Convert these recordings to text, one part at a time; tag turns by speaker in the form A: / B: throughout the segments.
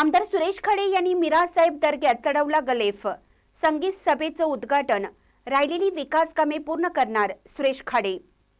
A: आमदार सुरेश खाडे यांनी मिरासाहेब दर्ग्यात चढवला गलेफ. संगीत सभेचं उद्घाटन. राहिलेली विकास कामे पूर्ण करणार सुरेश खाडे.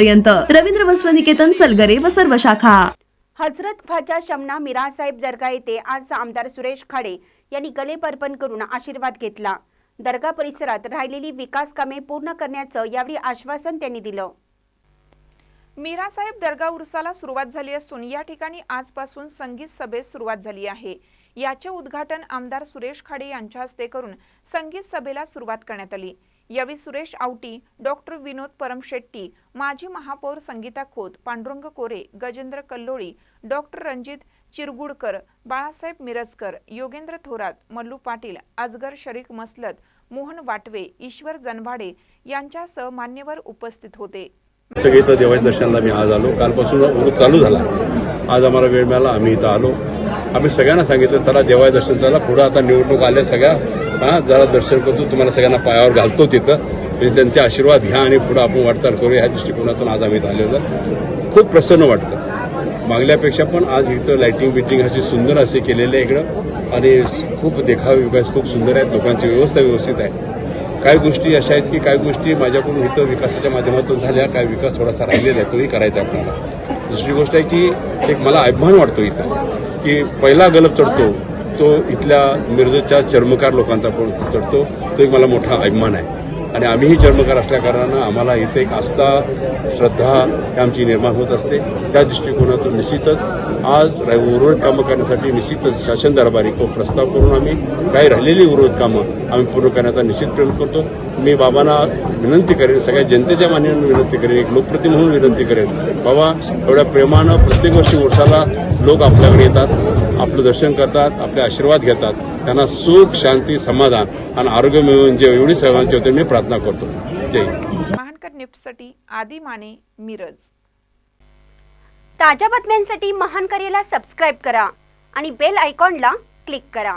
B: पर्यंत रवींद्र वस्त्र निकेतन सलगरे व सर्व शाखा.
A: हजरत ख्वाजा शमना मिरासाहेब दर्गा येथे आज आमदार सुरेश खाडे यांनी गलेप अर्पण करून आशीर्वाद घेतला. दर्गा परिसरात राहिलेली विकास कामे पूर्ण करण्याचं यावेळी आश्वासन त्यांनी दिलं.
C: मीरासाहेब दर्गा उरसाला सुरुवात झाली असून या ठिकाणी आजपासून संगीत सभेस सुरुवात झाली आहे. याचे उद्घाटन आमदार सुरेश खाडे यांच्या हस्ते करून संगीत सभेला सुरुवात करण्यात आली. यावेळी सुरेश आवटी डॉक्टर विनोद परमशेट्टी माजी महापौर संगीता खोत पांडुरंग कोरे गजेंद्र कल्लोळी डॉक्टर रणजित चिरगुडकर बाळासाहेब मिरजकर योगेंद्र थोरात मल्लू पाटील अजगर शरीक मसलत मोहन वाटवे ईश्वर जनवाडे यांच्यासह मान्यवर उपस्थित होते.
D: सगळे देवाच्या दर्शनाला मी आज आलो. कालपासून चालू झाला. आज आम्हाला वेळ मिळाला. आम्ही इथं आलो. आम्ही सगळ्यांना सांगितलं चला देवाय दर्शन चला पुढं आता निवडणूक आल्या सगळ्या. हां जरा दर्शन करतो तुम्हाला सगळ्यांना पायावर घालतो तिथं. म्हणजे त्यांचे आशीर्वाद घ्या आणि पुढं आपण वाटचाल करूया ह्या दृष्टिकोनातून आज आम्ही इथं आलेलो खूप प्रसन्न वाटतं. मागल्यापेक्षा पण आज इथं लाईटिंग बिटिंग अशी सुंदर असे केलेले आहे इकडं. आणि खूप देखावे विकास खूप सुंदर आहेत. लोकांची व्यवस्था व्यवस्थित आहे. काही गोष्टी अशा आहेत की काही गोष्टी माझ्याकडून इथं विकासाच्या माध्यमातून झाल्या काही विकास थोडासा राहिलेला आहे. तोही करायचा आपल्याला. दुसरी गोष्ट आहे की एक मला अभिमान वाटतो इथं की पहिला गलब चढतो तो इथल्या मिरजच्या चर्मकार लोकांचा पण चढतो तो एक मला मोठा अभिमान आहे. आणि आम्हीही चर्मकार असल्याकारणानं आम्हाला इथे एक आस्था श्रद्धा ही आमची निर्माण होत असते. त्या दृष्टिकोनातून निश्चितच आज उर्वरित कामं करण्यासाठी निश्चितच शासन दरबारी तो प्रस्ताव करून आम्ही काही राहिलेली उर्वरित कामं आम्ही पूर्ण करण्याचा निश्चित प्रयत्न करतो. मी बाबांना विनंती करेन सगळ्या जनतेच्या मान्यानं विनंती करेन एक लोकप्रति म्हणून विनंती करेन. बाबा एवढ्या प्रेमानं प्रत्येक वर्षी वर्षाला लोक आपल्याकडे येतात. आपलं दर्शन करतात आपले आशीर्वाद घेतात त्यांना सुख शांती समाधान आणि आरोग्य मिळवून जे एवढी सर्वांची होते मी प्रार्थना करतो. जय
C: महानकर निफ्टसाठी आदी माने मिरज.
A: ताज्या बातम्यांसाठी महान करेला सबस्क्राईब करा आणि बेल आयकॉनला क्लिक करा.